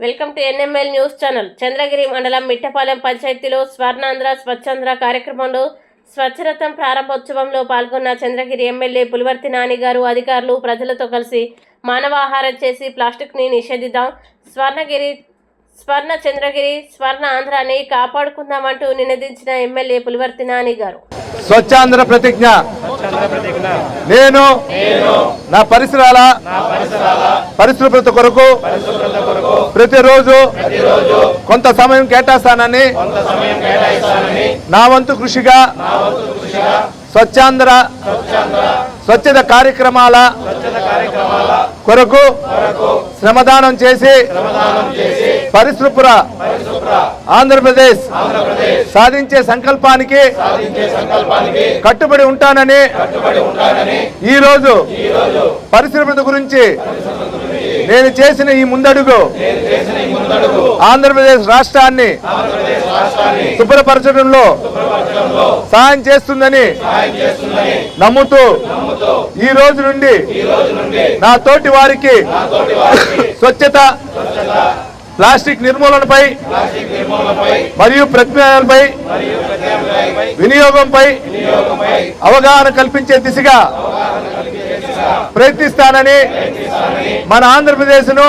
Welcome to NML news channel. Chandragiri మండలం మిట్టపాలెం పంచాయతీలో స్వర్ణాంధ్ర స్వచ్ఛాంధ్ర కార్యక్రమంలో స్వచ్ఛరథం ప్రారంభోత్సవంలో పాల్గొన్న చంద్రగిరి ఎమ్మెల్యే పులివర్తి నాని గారు అధికారులు ప్రజలతో కలిసి మానవాహారం చేసి ప్లాస్టిక్ని నిషేధిద్దాం. స్వర్ణగిరి స్వర్ణ చంద్రగిరి స్వర్ణ ఆంధ్రాని కాపాడుకుందామంటూ నినదించిన ఎమ్మెల్యే పులివర్తి నాని గారు. స్వచ్ఛాంధ్ర ప్రతిజ్ఞ. నేను నా పరిసరాల పరిశుభ్రత కొరకు ప్రతిరోజు కొంత సమయం కేటాయిస్తానని నా వంతు కృషిగా స్వచ్ఛాంధ్ర స్వచ్ఛత కార్యక్రమాల కొరకు శ్రమదానం చేసి పరిశుభ్ర ఆంధ్రప్రదేశ్ సాధించే సంకల్పానికి కట్టుబడి ఉంటానని ఈరోజు పరిశుభ్రత గురించి నేను చేసిన ఈ ముందడుగు ఆంధ్రప్రదేశ్ రాష్ట్రాన్ని శుభ్రపరచడంలో సహాయం చేస్తుందని నమ్ముతూ ఈ రోజు నుండి నా తోటి వారికి స్వచ్ఛత ప్లాస్టిక్ నిర్మూలనపై మరియు ప్రజ్ఞలపై వినియోగంపై అవగాహన కల్పించే దిశగా ప్రయత్నిస్తానని మన ఆంధ్రప్రదేశ్ను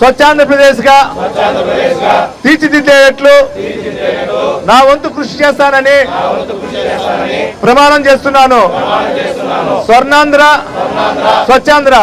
స్వచ్ఛాంధ్రప్రదేశ్గా నా వంతు కృషి చేస్తానని ప్రమాణం చేస్తున్నాను. స్వర్ణాంధ్ర స్వచ్ఛాంధ్ర.